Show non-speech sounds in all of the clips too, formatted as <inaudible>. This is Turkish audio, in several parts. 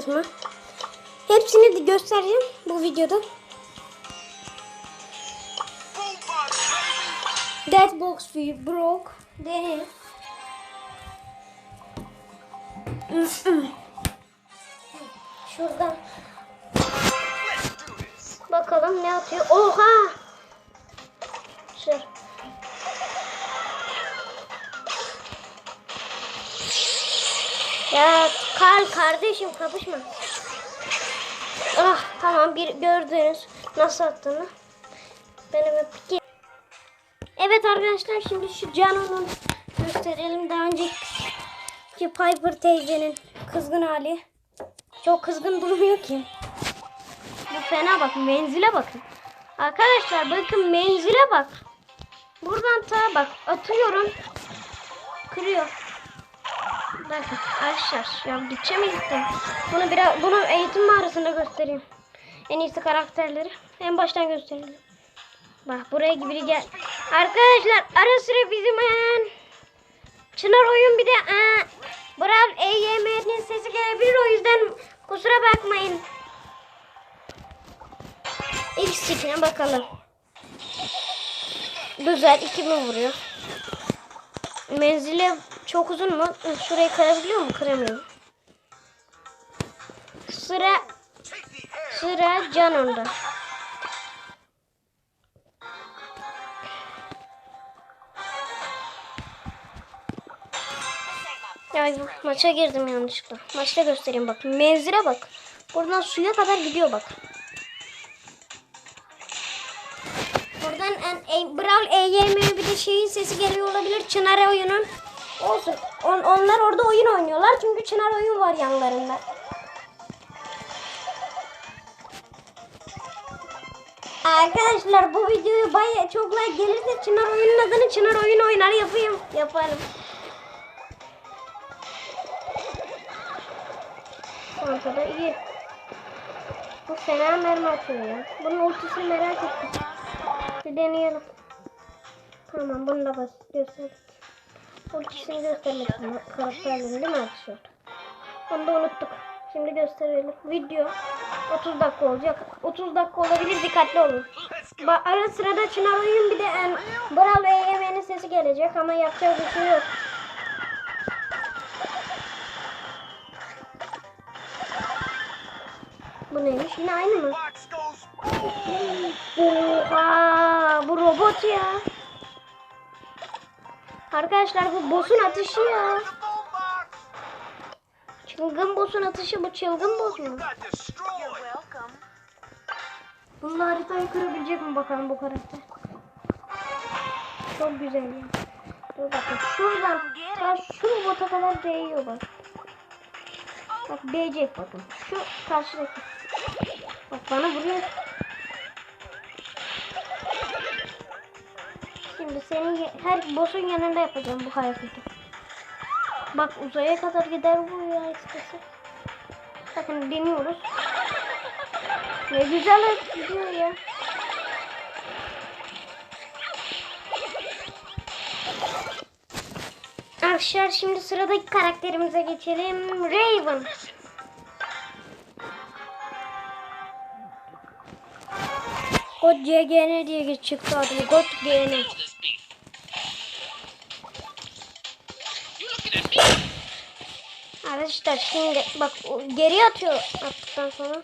Hesaplaşma. Hepsini de göstereceğim bu videoda. Deadbox View broke. Değil. Şuradan bakalım ne atıyor. Oha! Şur. Ya Karl kardeşim kapışma. Ah tamam bir gördünüz nasıl attığını. Benim öpki. Evet arkadaşlar şimdi şu Cano'nun gösterelim. Daha önceki Piper teyzenin kızgın hali. Çok kızgın durmuyor ki. Bu fena bak menzile bakın. Arkadaşlar bakın menzile bak. Buradan ta bak atıyorum. Kırıyor. Bakın arkadaşlar ya gideceğim gitti. Bunu biraz bunu eğitim mağarasında göstereyim. En iyisi karakterleri. En baştan gösterelim. Bak buraya gibi gel. Arkadaşlar ara sıra bizim an. Çınar oyun bir de aa, Brav EYM'nin sesi gelebilir o yüzden kusura bakmayın. İlk skine bakalım. Güzel 2000 vuruyor. Menzili çok uzun mu? Şurayı kırabiliyor mu? Kıramıyor. Sıra sıra Canon'da. Ay maça girdim yanlışlıkla. Maçta göstereyim bak. Menzile bak. Buradan suya kadar gidiyor bak. Buradan en, e, Brawl EYM bir şeyin sesi geliyor olabilir. Çınar oyunun. Olsun. On, onlar orada oyun oynuyorlar. Çünkü Çınar oyun var yanlarında. Arkadaşlar bu videoyu baya çok like gelirse Çınar oyunun adını Çınar oyun oynar yapayım. Yaparım. Çantada iyi. Bu fena mermi atıyor ya. Bunun ultisini merak ettim. Bir deneyelim. Tamam bunu da gösterdik. Ultisini göstermek için karakterlerini değil mi arkadaşlar? Onu da unuttuk. Şimdi gösterelim. Video 30 dakika olacak. 30 dakika olabilir dikkatli olun. Ba ara sırada Çınar oyun bir de en Brawl EYM'nin sesi gelecek ama yapacak bir şey yok. Bu neymiş? Yine aynı mı? Oha! Bu robot ya. Arkadaşlar bu boss'un atışı ya. Çılgın boss'un atışı bu çılgın boss mu? Bunun haritayı kırabilecek mi bakalım bu karakter. Çok güzel ya. Dur bakın şuradan ta şu robota kadar değiyor bak. Bak değecek bakın. Şu karşıdaki. Bak bana vuruyor. Şimdi senin her boss'un yanında yapacağım bu hareketi. Bak uzaya kadar gider bu ya istese. Bakın deniyoruz. Ne güzel gidiyor ya. Arkadaşlar şimdi sıradaki karakterimize geçelim. Raven. God GGN diye çıktı adı. God GN. Arkadaşlar şimdi bak geri atıyor attıktan sonra.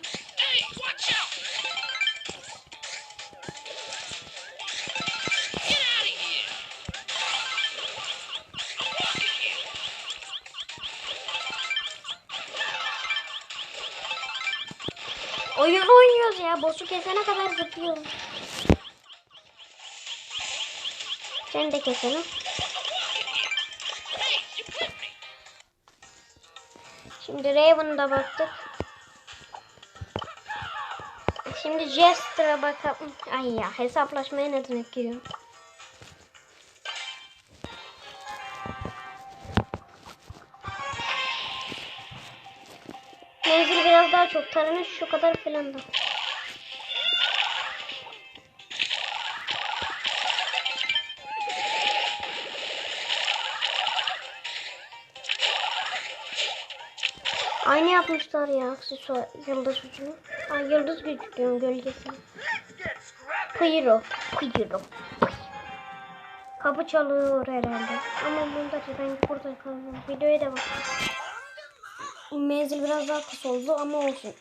Ya. Boss'u kesene kadar zıplıyorum. Seni de keselim. Şimdi Raven'da baktık. Şimdi Jester'a bakalım. Ay ya hesaplaşmaya ne demek giriyorum. Menzil biraz daha çok. Tarını şu kadar falan da. Aynı yapmışlar ya aksesuar yıldız gücünü. Ay yıldız diyorum gölgesini. Pyro. Pyro. Kapı çalıyor herhalde. Ama bunda ben burada kalıyorum. Videoya da bak. Menzil biraz daha kısa oldu ama olsun.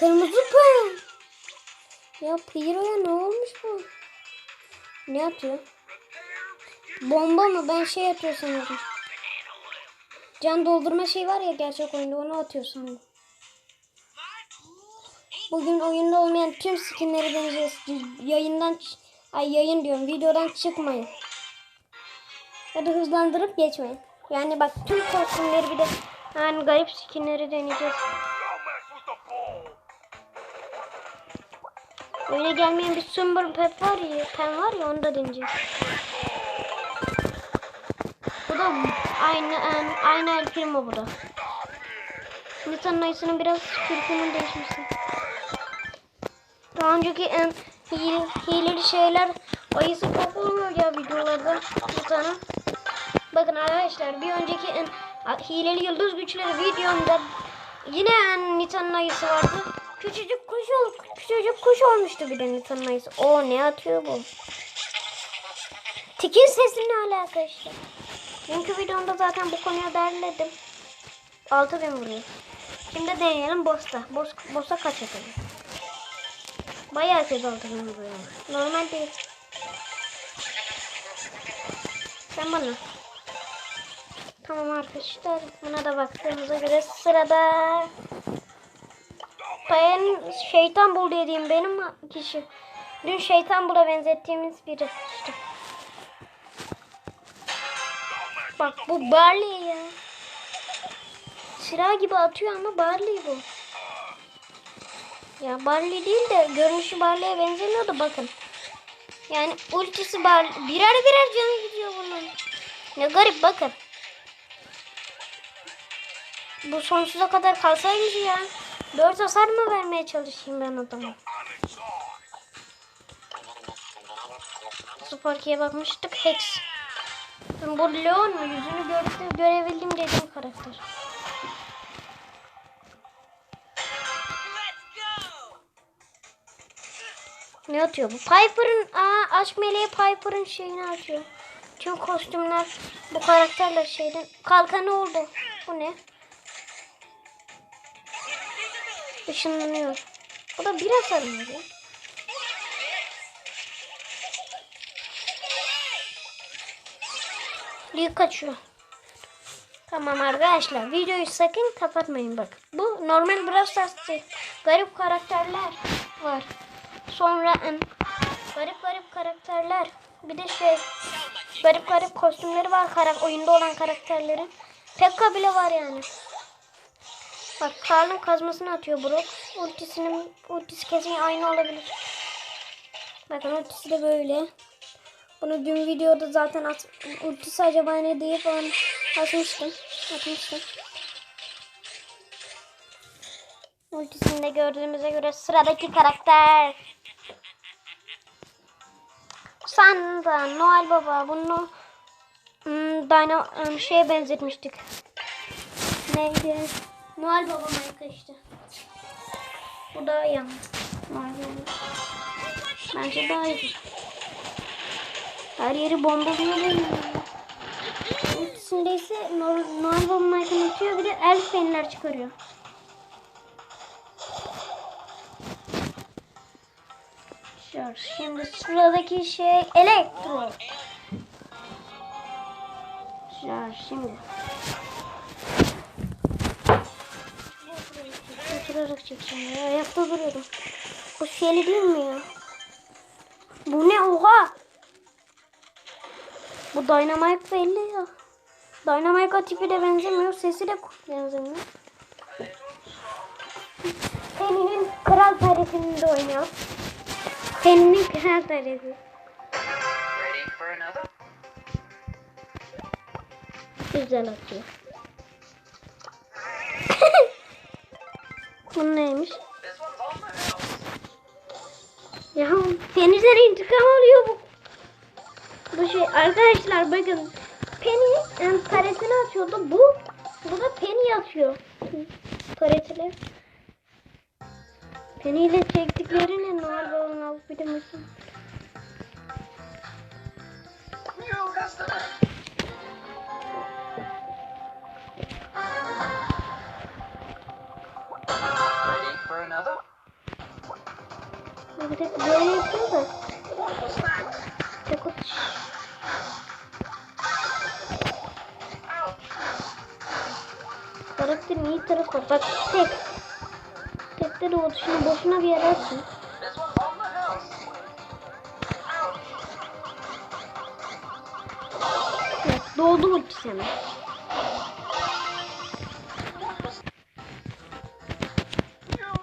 Kırmızı pı. Ya Pyro'ya ne olmuş bu? Ne atıyor? Bomba mı? Ben şey atıyor sanırım. Can doldurma şey var ya gerçek oyunda onu atıyor sanırım. Bugün oyunda olmayan tüm skinleri deneyeceğiz. Yayından ay yayın diyorum videodan çıkmayın. Ya da hızlandırıp geçmeyin. Yani bak tüm kostümleri bir de yani garip skinleri deneyeceğiz. Öyle gelmeyen bir Sumber Pep var ya, pen var ya onu da deneyeceğiz. Da aynı aynı, El Primo bu da. Nisan'ın ayısının biraz kürkünün değişmesi. Daha önceki en hile, hileli şeyler ayısı çok ya videolarda Nisan'ın. Bakın arkadaşlar bir önceki en hileli yıldız güçleri videomda yine en Nisan'ın ayısı vardı. Küçücük kuş ol, küçücük kuş olmuştu bir de Nisan'ın ayısı. O ne atıyor bu? Tikin sesi ne alaka işte? Dünkü videomda zaten bu konuya derledim. 6000 vuruyor. Şimdi deneyelim boss'ta. Boss, boss'a kaç atalım? Bayağı kötü 6000 vuruyor. Normal değil. Sen bana. Tamam arkadaşlar. Buna da baktığımıza göre sırada ben şeytan bul dediğim benim kişi. Dün şeytan bula benzettiğimiz biri işte. Bak bu Barley ya. Sıra gibi atıyor ama Barley bu. Ya Barley değil de görünüşü Barley'e benzemiyor da bakın. Yani ultisi Barley. Birer birer canı gidiyor bunun. Ne garip bakın. Bu sonsuza kadar kalsaymış ya. Dört hasar mı vermeye çalışayım ben adama? Sparky'e bakmıştık. Hex. Bu Leon mu? Yüzünü gördüm, görebildim dediğim karakter. Ne atıyor bu? Piper'ın aa aşk meleği Piper'ın şeyini atıyor. Tüm kostümler bu karakterler şeyden kalkanı oldu. Bu ne? Işınlanıyor. Bu da bir hasar mı Büyük kaçıyor. Tamam arkadaşlar videoyu sakın kapatmayın bak. Bu normal Brawl Stars'ta garip karakterler var. Sonra em, garip garip karakterler. Bir de şey garip garip kostümleri var karak oyunda olan karakterlerin. Pekka bile var yani. Bak Karl'ın kazmasını atıyor Brock. Ultisinin ultisi kesin aynı olabilir. Bakın ultisi de böyle. Bunu dün videoda zaten at, ultisi acaba ne diye falan atmıştım. Atmıştım. Ultisini de gördüğümüze göre sıradaki karakter. Santa, Noel Baba. Bunu hmm, Dino hmm, şeye benzetmiştik. Neydi? Noel Baba Mike işte. Bu daha ama. Noel Baba. Bence daha iyi. Her yeri bombalıyor benim. Ultisinde ise Noel Mike'ın atıyor bir de elf fenler çıkarıyor. Şimdi sıradaki şey elektro. Şimdi. Oturarak çekeceğim ya. Ayakta duruyorum. Bu şeyli değil mi ya? Bu ne oha? Bu Dynamite belli ya. Dynamite tipi de benzemiyor. Sesi de benzemiyor. Penny'nin kral tarifinde oynuyor. Penny'nin kral tarifi. Güzel atıyor. <laughs> Bu neymiş? Ya Penny'den intikam alıyor bu. Bu şey arkadaşlar bakın Penny em, karesini atıyordu. Bu Burada Penny yatıyor. Paretili. Penny ile çektiklerini alıp customer. Ready for another? Bir de böyle yapıyor da. Karakterin iyi tarafı bak tek. Tekte de o dışını boşuna bir yere atın. Evet, doğdu. New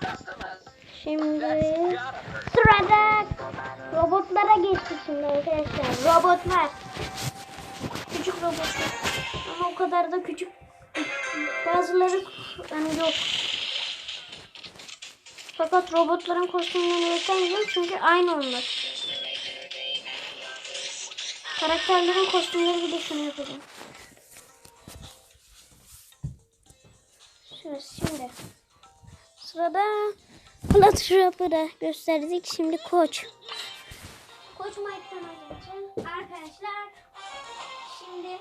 customers. Şimdi geçtik şimdi arkadaşlar. Robotlar. Küçük robotlar. Ama o kadar da küçük. Bazıları yani yok. Fakat robotların kostümlerini göstermeyeceğim çünkü aynı onlar. Karakterlerin kostümleri bir de şunu yapacağım. Şimdi. Sırada Rapper'ı gösterdik. Şimdi Koç. Koç Mike'dan oynayacağım. Arkadaşlar şimdi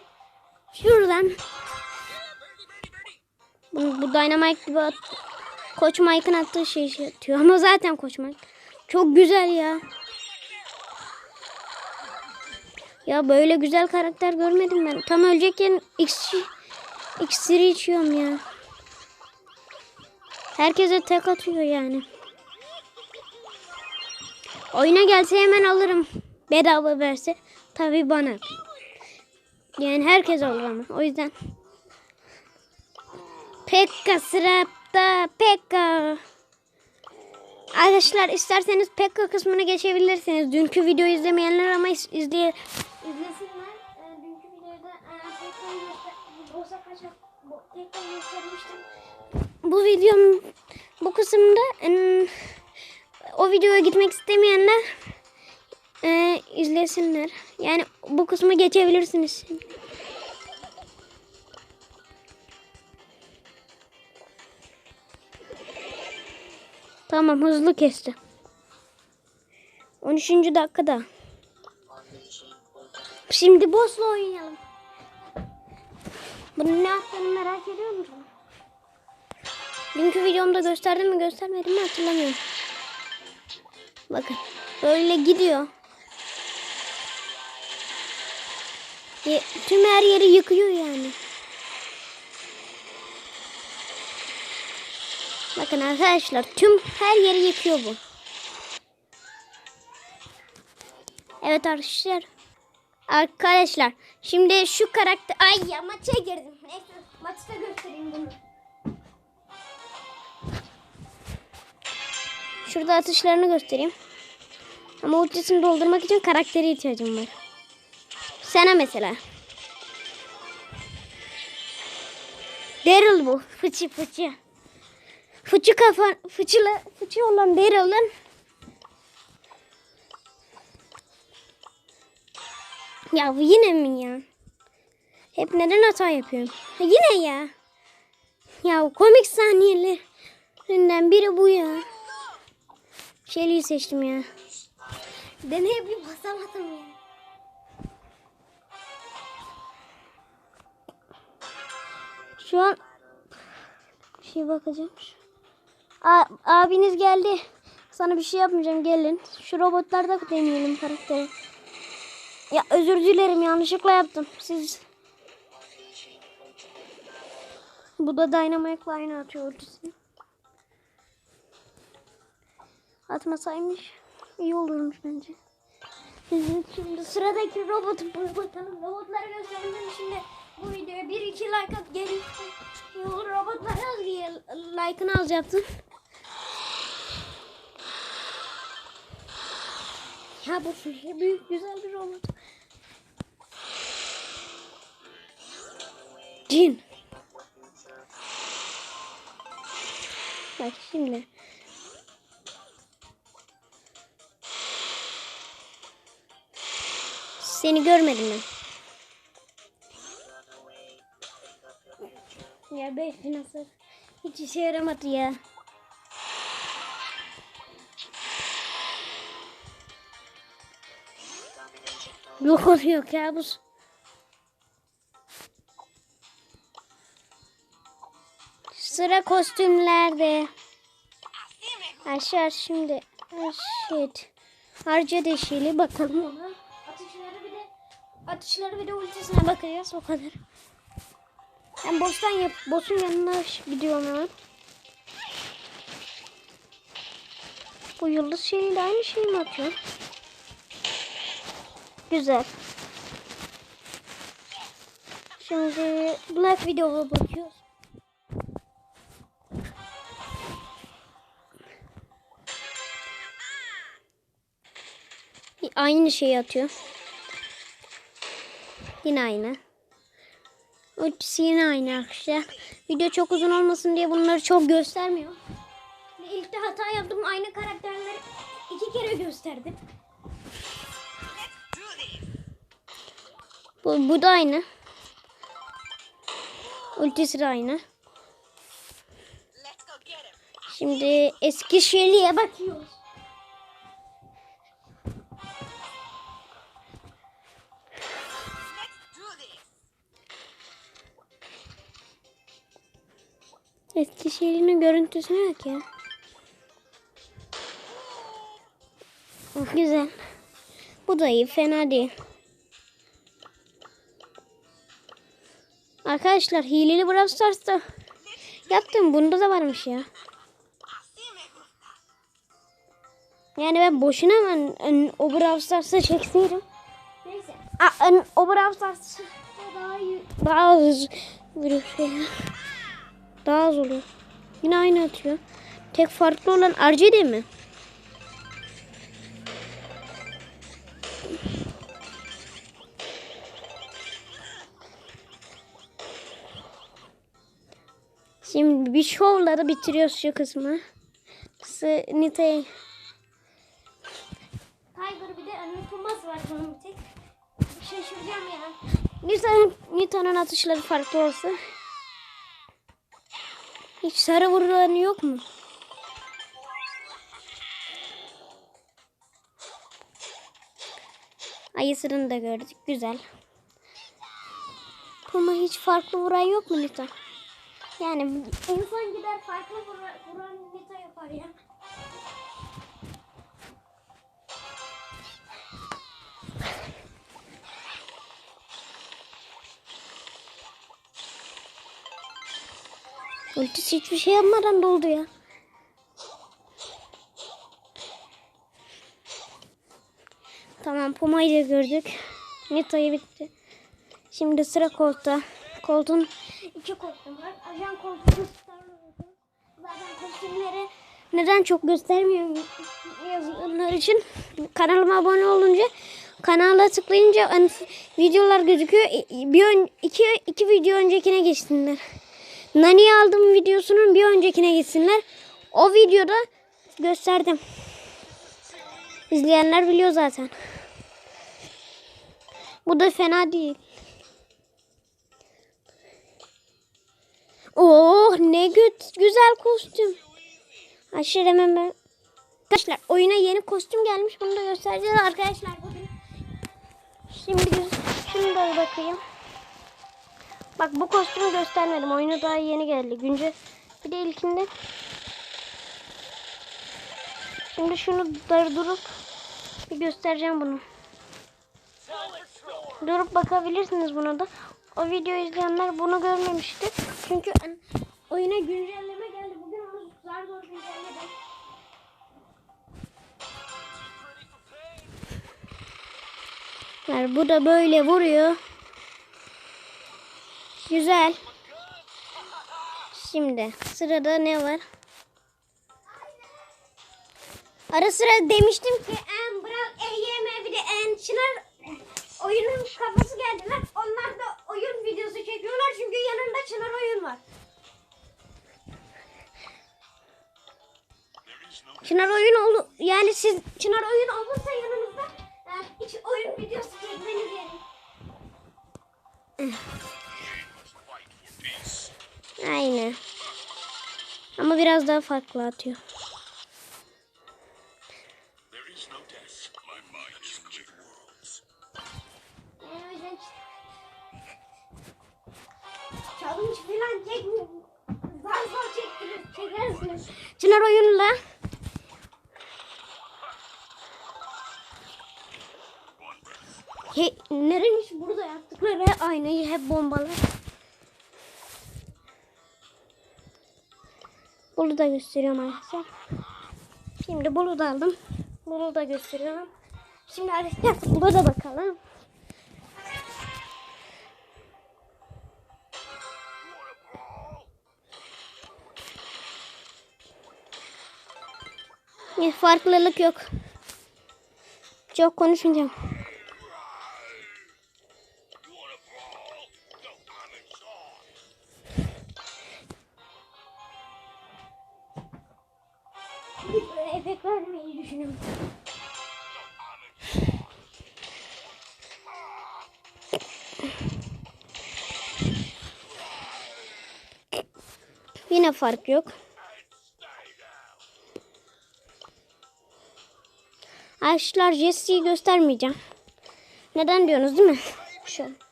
şuradan bu, bu Dynamite gibi at, Koç Mike'ın attığı şey şey atıyor. Ama zaten Koç Mike. Çok güzel ya. Ya böyle güzel karakter görmedim ben. Tam ölecekken X iksiri içiyorum ya. Herkese tek atıyor yani. Oyuna gelse hemen alırım. Bedava verse. Tabi bana. Yani herkes alır ama. O yüzden. Pekka sırapta. Pekka. Arkadaşlar isterseniz Pekka kısmına geçebilirsiniz. Dünkü videoyu izlemeyenler ama iz- izleye izlesinler. Ee, dünkü videoda Pekka'yı Pekka'yı göstermiştim. Bu videonun bu kısımda em, o videoya gitmek istemeyenler e, izlesinler. Yani bu kısmı geçebilirsiniz. Tamam hızlı kesti. 13. dakikada. Şimdi boss'la oynayalım. Bunun ne yaptığını merak ediyor musun? Dünkü videomda gösterdim mi göstermedim mi hatırlamıyorum. Bakın böyle gidiyor. Ye- Tüm her yeri yıkıyor yani. Bakın arkadaşlar tüm her yeri yıkıyor bu. Evet arkadaşlar. Arkadaşlar şimdi şu karakter... Ay ya maça girdim. Neyse maçta göstereyim bunu. Şurada atışlarını göstereyim. Ama ultisini doldurmak için karaktere ihtiyacım var. Sana mesela. Daryl bu. Fıçı fıçı. Fıçı kafa, fıçılı, fıçı olan Daryl'ın Ya bu yine mi ya? Hep neden hata yapıyorum? Ha, yine ya. Ya komik sahnelerinden biri bu ya. Shelly'yi seçtim ya. Deneye bir basamadım ya. Şu an bir şey bakacağım. A abiniz geldi. Sana bir şey yapmayacağım gelin. Şu robotlarda deneyelim karakteri. Ya özür dilerim yanlışlıkla yaptım. Siz Bu da Dynamite'la aynı atıyor ultisini. Atmasaymış iyi olurmuş bence. Şimdi sıradaki robotu bakalım. Robotları gösterdim şimdi bu videoya 1-2 like at gelin. Robotları diye like'ını yaptım. Ya bu büyük güzel bir robot. Cin. Bak şimdi. Seni görmedim ben. ya 5000 hasar. Hiç işe yaramadı ya. Yok oluyor kabus. Sıra kostümlerde. Aşağı şimdi. Shit. Harca deşili bakalım ona. Atışları bir de ultisine bakacağız o kadar. Ben boss'tan yap boss'un yanına gidiyorum hemen. Bu yıldız şeyiyle aynı şeyi mi atıyor? Güzel. Şimdi Black Widow'a bakıyoruz. Aynı şeyi atıyor. Yine aynı. Ultisi yine aynı arkadaşlar. Video çok uzun olmasın diye bunları çok göstermiyor. İlk de hata yaptım. Aynı karakterleri iki kere gösterdim. Bu, bu da aynı. Ultisi de aynı. Şimdi eski Shelly'e bakıyoruz. Eski Shelly'nin görüntüsü yok ya. Güzel. Bu da iyi. Fena değil. Arkadaşlar hileli Brawl Stars'ta yaptım. Bunda da varmış ya. Yani ben boşuna hemen ön- o Brawl Stars'a çekseydim. Neyse. Aa, ön- o Brawl Stars'ta daha iyi. Daha az bir şey. Daha az oluyor. Yine aynı atıyor. Tek farklı olan RCD mi? Şimdi bir şovları bitiriyoruz şu kısmı. Sı Nita'yı. Tiger bir de unutulmaz var bunun bir tek. Şaşıracağım ya. Nita'nın Nita'nın atışları farklı olsa. Hiç sarı vurulan yok mu? Ayısını da gördük. Güzel. Ama hiç farklı vuran yok mu Nita? Yani insan gider farklı vuran, vuran Nita yapar ya. Ultisi hiçbir şey yapmadan doldu ya. Tamam Puma'yı da gördük. Nita'yı bitti. Şimdi sıra kolta. Koltuğun iki koltuğum var. Ajan koltuğu, Star koltuğu. Zaten kostümleri neden çok göstermiyorum yazılar için. Kanalıma abone olunca kanala tıklayınca hani videolar gözüküyor. Bir ön, iki, iki video öncekine geçsinler. Nani aldım videosunun bir öncekine gitsinler. O videoda gösterdim. İzleyenler biliyor zaten. Bu da fena değil. Oh ne gü- güzel kostüm. Aşırı hemen. Arkadaşlar oyuna yeni kostüm gelmiş. Bunu da göstereceğiz arkadaşlar bugün. Şimdi da bakayım. Bak bu kostümü göstermedim. Oyuna daha yeni geldi. Günce bir de ilkinde. Şimdi şunu dar durup bir göstereceğim bunu. Durup bakabilirsiniz buna da. O videoyu izleyenler bunu görmemiştir. Çünkü oyuna güncelleme geldi. Bugün onu zar zor güncelledim. Yani bu da böyle vuruyor. Güzel. Şimdi sırada ne var? Ara sıra demiştim ki en Brawl EYM bir de en Çınar oyunun kafası geldiler. Onlar da oyun videosu çekiyorlar çünkü yanında Çınar oyun var. Çınar oyun oldu. Yani siz Çınar oyun olursa yanınızda biraz daha farklı atıyor. Challenge falan çekmiyor. Zar zor çektirir, çekersiniz. Çınar oyunla. He, nerenin işi burada yaptıkları aynı hep bombalar. Bunu da gösteriyorum arkadaşlar. Şimdi bunu da aldım. Bunu da gösteriyorum. Şimdi arkadaşlar buna da bakalım. Bir farklılık yok. Çok konuşmayacağım. Efekt vermeyi düşünüyorum. Yine fark yok. Arkadaşlar Jesse'yi göstermeyeceğim. Neden diyorsunuz değil mi? Şu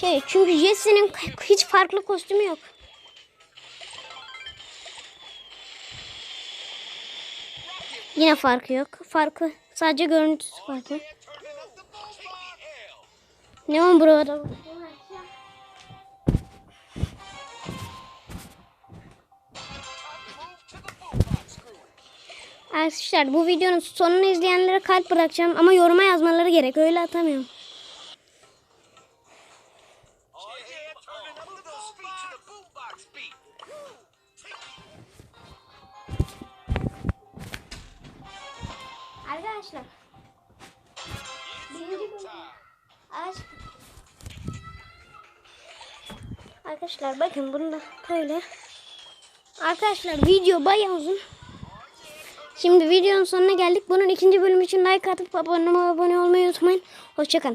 şey çünkü Jesse'nin hiç farklı kostümü yok. Yine farkı yok. Farkı sadece görüntüsü farklı. Ne on burada? Arkadaşlar bu videonun sonunu izleyenlere kalp bırakacağım ama yoruma yazmaları gerek. Öyle atamıyorum. Arkadaşlar bakın bunu da böyle. Arkadaşlar video bayağı uzun. Şimdi videonun sonuna geldik. Bunun ikinci bölümü için like atıp abone, olmayı unutmayın. Hoşçakalın.